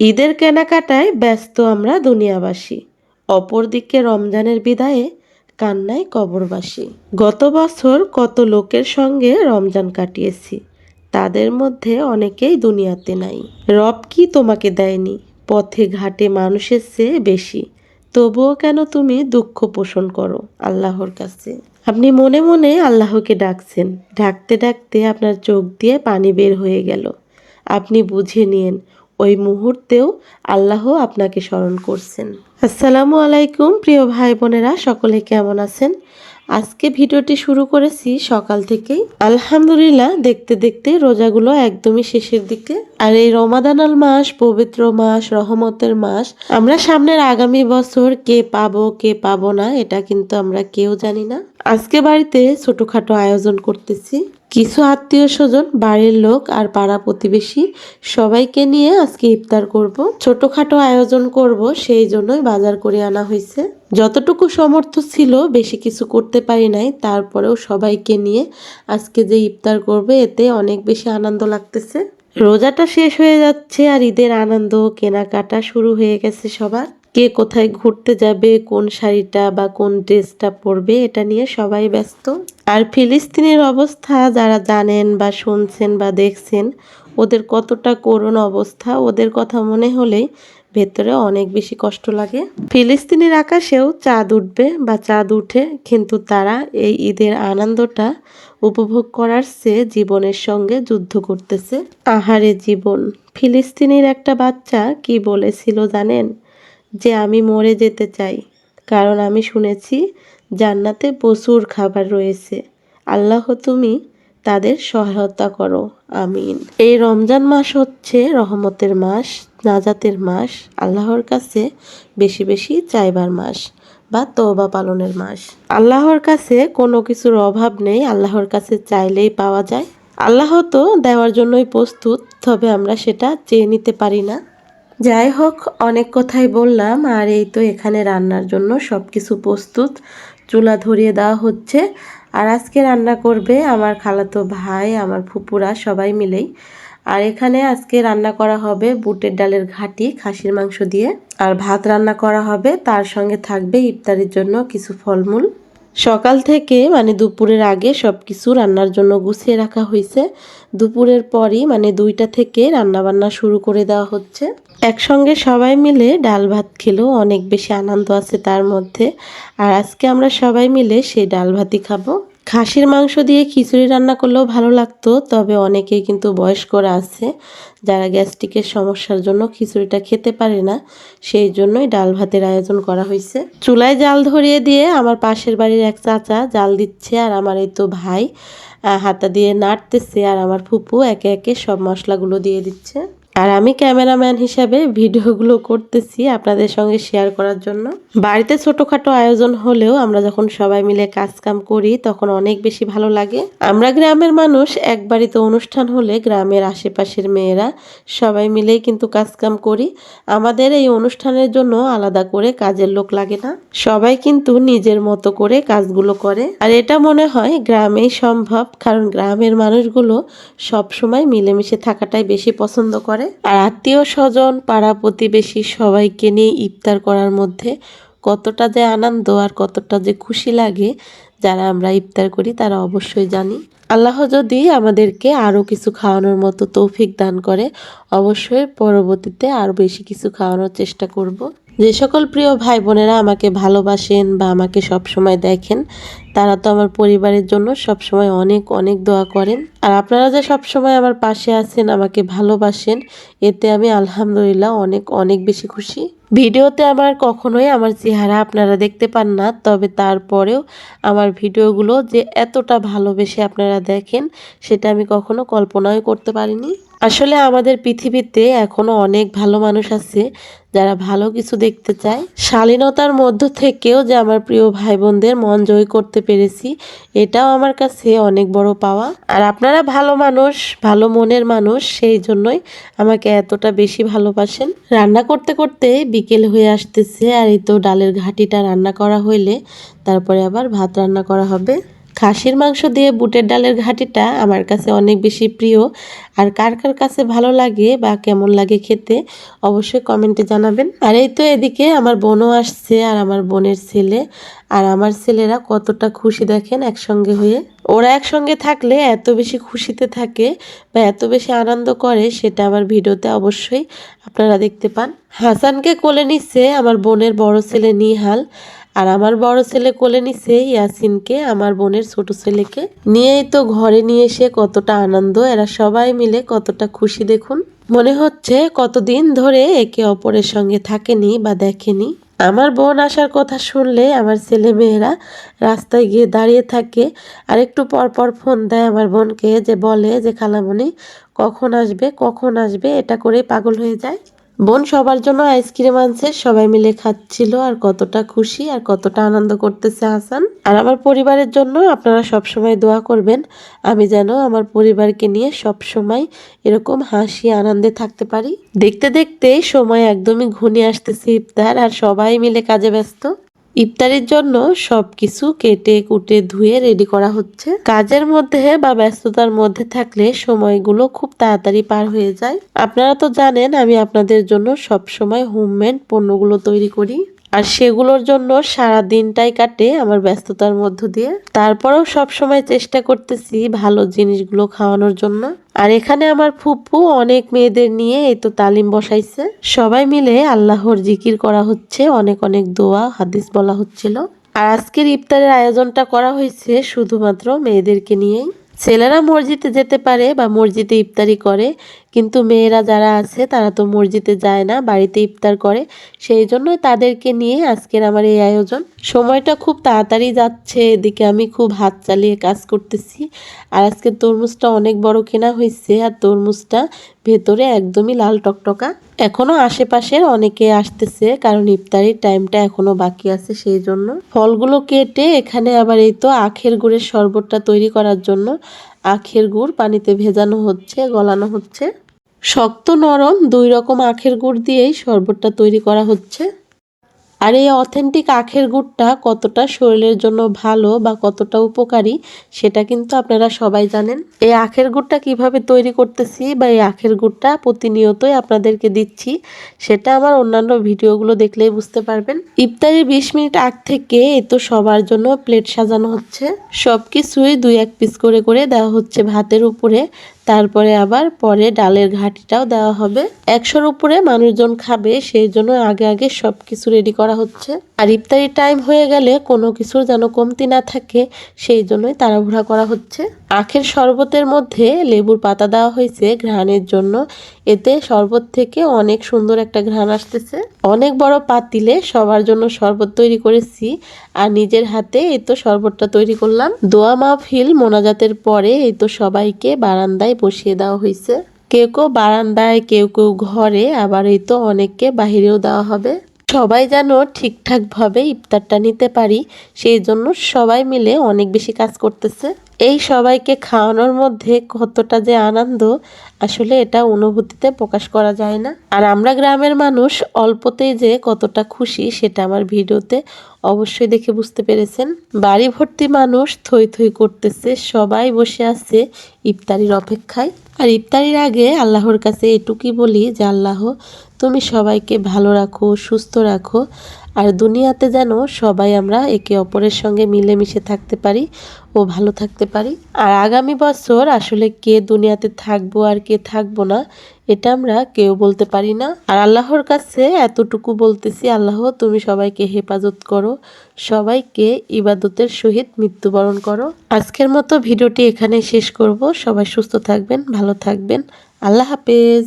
ঈদের কেনাকাটায় ব্যস্ত আমরা দুনিয়াবাসী। অপরদিকে রমজানের বিদায়ে কান্নায় কবরবাসী। গত বছর কত লোকের সঙ্গে রমজান কাটিয়েছি, তাদের মধ্যে অনেকেই দুনিয়াতে নাই। রব কি তোমাকে দেয়নি? পথে ঘাটে মানুষের চেয়ে বেশি। তবুও কেন তুমি দুঃখ পোষণ করো আল্লাহর কাছে? আপনি মনে মনে আল্লাহকে ডাকছেন। ডাকতে ডাকতে আপনার চোখ দিয়ে পানি বের হয়ে গেল। আপনি বুঝে নিন ওই মুহূর্তেও আল্লাহ আপনাকে স্মরণ করছেন। আসসালামু আলাইকুম, প্রিয় ভাই বোনেরা, সকলে কেমন আছেন? আজকে ভিডিওটি শুরু করেছি সকাল থেকেই। আলহামদুলিল্লাহ, দেখতে দেখতে রোজাগুলো একদমই শেষের দিকে। আর এই রমাদানাল মাস, পবিত্র মাস, রহমতের মাস, আমরা সামনের আগামী বছর কে পাবো কে পাবো না, এটা কিন্তু আমরা কেউ জানি না। আজকে বাড়িতে ছোটখাটো আয়োজন করতেছি। কিছু আত্মীয় স্বজন, বাড়ির লোক আর পাড়া প্রতিবেশী সবাইকে নিয়ে আজকে ইফতার করব। ছোটখাটো আয়োজন করব, সেই জন্যই বাজার করে আনা হয়েছে। যতটুকু সমর্থ ছিল, বেশি কিছু করতে পারি নাই। তারপরেও সবাইকে নিয়ে আজকে যে ইফতার করবে, এতে অনেক বেশি আনন্দ লাগতেছে। রোজাটা শেষ হয়ে যাচ্ছে আর ঈদের আনন্দ, কেনাকাটা শুরু হয়ে গেছে সবার। কে কোথায় ঘুরতে যাবে, কোন শাড়িটা বা কোন ড্রেসটা পরবে, এটা নিয়ে সবাই ব্যস্ত। আর ফিলিস্তিনের অবস্থা যারা জানেন বা শুনছেন বা দেখছেন, ওদের কতটা করুণ অবস্থা, ওদের কথা মনে হলেই ভেতরে অনেক বেশি কষ্ট লাগে। ফিলিস্তিনের আকাশেও চাঁদ উঠবে বা চাঁদ উঠে, কিন্তু তারা এই ঈদের আনন্দটা উপভোগ করার চেয়ে জীবনের সঙ্গে যুদ্ধ করতেছে। আহারে জীবন, ফিলিস্তিনের একটা বাচ্চা কি বলেছিল জানেন? যে আমি মরে যেতে চাই। কারণ আমি শুনেছি, জান্নাতে প্রচুর খাবার রয়েছে। আল্লাহ তুমি তাদের সহায়তা করো। আমিন। এই রমজান মাস হচ্ছে রহমতের মাস, নাজাতের মাস, আল্লাহর কাছে বেশি বেশি চাইবার মাস বা তওবা পালনের মাস। আল্লাহর কাছে কোনো কিছুর অভাব নেই, আল্লাহর কাছে চাইলেই পাওয়া যায়। আল্লাহ তো দেওয়ার জন্যই প্রস্তুত, তবে আমরা সেটা চেয়ে নিতে পারি না। যাই হোক, অনেক কথাই বললাম, আর এই তো এখানে রান্নার জন্য সব কিছু প্রস্তুত, চুলা ধরিয়ে দেওয়া হচ্ছে। আর আজকে রান্না করবে আমার খালাতো ভাই, আমার ফুপুরা, সবাই মিলেই। আর এখানে আজকে রান্না করা হবে বুটের ডালের ঘাটি, খাসির মাংস দিয়ে। আর ভাত রান্না করা হবে, তার সঙ্গে থাকবে ইফতারির জন্য কিছু ফলমূল। সকাল থেকে মানে দুপুরের আগে সব কিছু রান্নার জন্য গুছিয়ে রাখা হয়েছে দুপুরের পরই মানে দুইটা থেকে রান্না বান্না শুরু করে দেওয়া হচ্ছে। একসঙ্গে সবাই মিলে ডাল ভাত খেলেও অনেক বেশি আনন্দ আছে তার মধ্যে। আর আজকে আমরা সবাই মিলে সেই ডাল ভাতই খাব। খাসির মাংস দিয়ে খিচুড়ি রান্না করলেও ভালো লাগতো, তবে অনেকেই কিন্তু বয়স্করা আছে যারা গ্যাস্ট্রিকের সমস্যার জন্য খিচুড়িটা খেতে পারে না, সেই জন্যই ডাল ভাতের আয়োজন করা হয়েছে। চুলায় জাল ধরিয়ে দিয়ে আমার পাশের বাড়ির এক চাচা জাল দিচ্ছে আর আমার এই তো ভাই হাতা দিয়ে নাড়তেছে আর আমার ফুপু একে একে সব মশলাগুলো দিয়ে দিচ্ছে। আর আমি ক্যামেরাম্যান হিসাবে ভিডিওগুলো করতেছি আপনাদের সঙ্গে শেয়ার করার জন্য। বাড়িতে ছোটখাটো আয়োজন হলেও আমরা যখন সবাই মিলে কাজ কাম করি, তখন অনেক বেশি ভালো লাগে। আমরা গ্রামের মানুষ, এক বাড়িতে অনুষ্ঠান হলে গ্রামের আশেপাশের মেয়েরা সবাই মিলেই কিন্তু কাজ কাম করি। আমাদের এই অনুষ্ঠানের জন্য আলাদা করে কাজের লোক লাগে না। সবাই কিন্তু নিজের মতো করে কাজগুলো করে। আর এটা মনে হয় গ্রামেই সম্ভব, কারণ গ্রামের মানুষগুলো সব সময় মিলেমিশে থাকাটাই বেশি পছন্দ করে। আর আত্মীয় স্বজন, পাড়া প্রতিবেশী সবাইকে নিয়ে ইফতার করার মধ্যে কতটা যে আনন্দ আর কতটা যে খুশি লাগে যারা আমরা ইফতার করি, তারা অবশ্যই জানি আল্লাহ যদি আমাদেরকে আরও কিছু খাওয়ানোর মতো তৌফিক দান করে, অবশ্যই পরবর্তীতে আরও বেশি কিছু খাওয়ানোর চেষ্টা করব। যে সকল প্রিয় ভাই বোনেরা আমাকে ভালোবাসেন বা আমাকে সব সময় দেখেন, তারা তো আমার পরিবারের জন্য সব সময় অনেক অনেক দোয়া করেন। আর আপনারা যে সব সময় আমার পাশে আছেন, আমাকে ভালোবাসেন, এতে আমি আলহামদুলিল্লাহ অনেক অনেক বেশি খুশি। ভিডিওতে আমার কখনোই আমার চেহারা আপনারা দেখতে পান না, তবে তারপরেও আমার ভিডিওগুলো যে এতটা ভালোবেসে আপনারা দেখেন, সেটা আমি কখনো কল্পনাই করতে পারিনি। আসলে আমাদের পৃথিবীতে এখনও অনেক ভালো মানুষ আছে যারা ভালো কিছু দেখতে চায়। শালীনতার মধ্য থেকেও যে আমার প্রিয় ভাই বোনদের মন জয় করতে পেরেছি, এটাও আমার কাছে অনেক বড় পাওয়া। আর আপনারা ভালো মানুষ, ভালো মনের মানুষ, সেই জন্যই আমাকে এতটা বেশি ভালোবাসেন। রান্না করতে করতে বিকেল হয়ে আসতেছে আর এই তো ডালের ঘাটিটা রান্না করা হইলে, তারপরে আবার ভাত রান্না করা হবে। খাসির মাংস দিয়ে বুটের ডালের ঘাটিটা আমার কাছে অনেক বেশি প্রিয়। আর কার কার কাছে ভালো লাগে বা কেমন লাগে খেতে অবশ্যই কমেন্টে জানাবেন। আর এই তো এদিকে আমার বোনও আসছে আর আমার বোনের ছেলে। আর আমার ছেলেরা কতটা খুশি দেখেন একসঙ্গে হয়ে। ওরা একসঙ্গে থাকলে এত বেশি খুশিতে থাকে বা এত বেশি আনন্দ করে সেটা আমার ভিডিওতে অবশ্যই আপনারা দেখতে পান। হাসানকে কোলে নিচ্ছে আমার বোনের বড় ছেলে নিহাল। আর আমার বড় ছেলে কোলে নিছে ইয়াসিনকে, আমার বোনের ছোট ছেলেকে। নিয়েই তো ঘরে নিয়ে এসে কতটা আনন্দ, এরা সবাই মিলে কতটা খুশি দেখুন। মনে হচ্ছে কতদিন ধরে একে অপরের সঙ্গে থাকেনি বা দেখেনি। আমার বোন আসার কথা শুনলে আমার ছেলে মেয়েরা রাস্তায় গিয়ে দাঁড়িয়ে থাকে আর একটু পর পর ফোন দেয় আমার বোনকে যে বলে যে, খালামণি, কখন আসবে কখন আসবে? এটা করে পাগল হয়ে যায়। বোন সবার জন্য আইসক্রিম আনছে, সবাই মিলে খাচ্ছিল আর কতটা খুশি আর কতটা আনন্দ করতেছে হাসান। আর আমার পরিবারের জন্য আপনারা সব সময় দোয়া করবেন, আমি যেন আমার পরিবারকে নিয়ে সব সময় এরকম হাসি আনন্দে থাকতে পারি। দেখতে দেখতে সময় একদমই ঘনিয়ে আসতেছে ইফতার, আর সবাই মিলে কাজে ব্যস্ত। ইফতারির জন্য সবকিছু কেটে কুটে ধুয়ে রেডি করা হচ্ছে। কাজের মধ্যে বা ব্যস্ততার মধ্যে থাকলে সময়গুলো খুব তাড়াতাড়ি পার হয়ে যায়। আপনারা তো জানেন, আমি আপনাদের জন্য সব সময় হোমমেড পণ্যগুলো তৈরি করি। আর সেগুলোর জন্য সারা দিনটাই কাটে আমার ব্যস্ততার মধ্য দিয়ে। তারপরেও সব সময় চেষ্টা করতেছি ভালো জিনিসগুলো খাওয়ানোর জন্য। আর এখানে আমার ফুপু অনেক মেয়েদের নিয়ে এই তো তালিম বসাইছে। সবাই মিলে আল্লাহর জিকির করা হচ্ছে, অনেক অনেক দোয়া, হাদিস বলা হচ্ছিল। আর আজকের ইফতারের আয়োজনটা করা হয়েছে শুধুমাত্র মেয়েদেরকে নিয়েই। ছেলেরা মসজিদে যেতে পারে বা মসজিদে ইফতারি করে কিন্তু মেয়েরা যারা আছে, তারা তো মসজিদে যায় না, বাড়িতে ইফতার করে। সেই জন্য তাদেরকে নিয়ে আজকের আমার এই আয়োজন। সময়টা খুব তাড়াতাড়ি যাচ্ছে, এদিকে আমি খুব হাত চালিয়ে কাজ করতেছি। আর আজকে তরমুজটা অনেক বড় কেনা হয়েছে, আর তরমুজটা ভেতরে একদমই লাল টকটকা। এখনও আশেপাশের অনেকে আসতেছে, কারণ ইফতারির টাইমটা এখনও বাকি আছে সেই জন্য। ফলগুলো কেটে এখানে আবার এই তো আখের গুড়ের শরবতটা তৈরি করার জন্য। আখের গুড় পানিতে ভেজানো হচ্ছে, গলানো হচ্ছে। শক্ত নরম দুই রকম আখের গুড় দিয়েই শরবতটা তৈরি করা হচ্ছে। আর এই অথেন্টিক আখের গুড়টা কতটা শরীরের জন্য ভালো বা কতটা উপকারী, সেটা কিন্তু আপনারা সবাই জানেন। এই আখের গুড়টা কীভাবে তৈরি করতেছি বা এই আখের গুড়টা প্রতিনিয়তই আপনাদেরকে দিচ্ছি, সেটা আমার অন্যান্য ভিডিওগুলো দেখলেই বুঝতে পারবেন। ইফতারের বিশ মিনিট আগ থেকে এ তো সবার জন্য প্লেট সাজানো হচ্ছে। সব কিছুই দুই এক পিস করে করে দেওয়া হচ্ছে ভাতের উপরে। তারপরে আবার পরে ডালের ঘাটিটাও দেওয়া হবে। একশোর উপরে মানুষজন খাবে, সেই জন্য আগে আগে সব কিছু রেডি করা হচ্ছে। আর ইফতারি টাইম হয়ে গেলে কোনো কিছুর যেন কমতি না থাকে, সেই জন্যই তাড়াহুড়া করা হচ্ছে। আখের শরবতের মধ্যে লেবুর পাতা দেওয়া হয়েছে ঘ্রাণের জন্য। এতে শরবত থেকে অনেক সুন্দর একটা ঘ্রাণ আসতেছে। অনেক বড় পাতিলে সবার জন্য শরবত তৈরি করেছি আর নিজের হাতে এই তো শরবতটা তৈরি করলাম। দোয়া মাহফিল মোনাজাতের পরে এই তো সবাইকে বারান্দায় বসিয়ে দেওয়া হয়েছে। কেউ কেউ বারান্দায়, কেউ কেউ ঘরে, আবার এই তো অনেককে বাহিরেও দেওয়া হবে। সবাই যেন ঠিকঠাকভাবে ইফতারটা নিতে পারি, সেই জন্য সবাই মিলে অনেক বেশি কাজ করতেছে। এই সবাইকে খাওয়ানোর মধ্যে কতটা যে আনন্দ, আসলে এটা অনুভূতিতে প্রকাশ করা যায় না। আর আমরা গ্রামের মানুষ অল্পতেই যে কতটা খুশি, সেটা আমার ভিডিওতে অবশ্যই দেখে বুঝতে পেরেছেন। বাড়ি ভর্তি মানুষ থই থই করতেছে, সবাই বসে আছে ইফতারির অপেক্ষায়। আর ইফতারির আগে আল্লাহর কাছে এটুকুই বলি যে, আল্লাহ তুমি সবাইকে ভালো রাখো, সুস্থ রাখো। আর দুনিয়াতে যেন সবাই আমরা একে অপরের সঙ্গে মিলেমিশে থাকতে পারি ও ভালো থাকতে পারি। আর আগামী বছর আসলে কে দুনিয়াতে থাকব আর কে থাকব না, এটা আমরা কেউ বলতে পারি না। আর আল্লাহর কাছে এতটুকু বলতেছি, আল্লাহ তুমি সবাইকে হেফাজত করো, সবাইকে ইবাদতের সহিত মৃত্যুবরণ করো। আজকের মতো ভিডিওটি এখানে শেষ করব। সবাই সুস্থ থাকবেন, ভালো থাকবেন। আল্লাহ হাফেজ।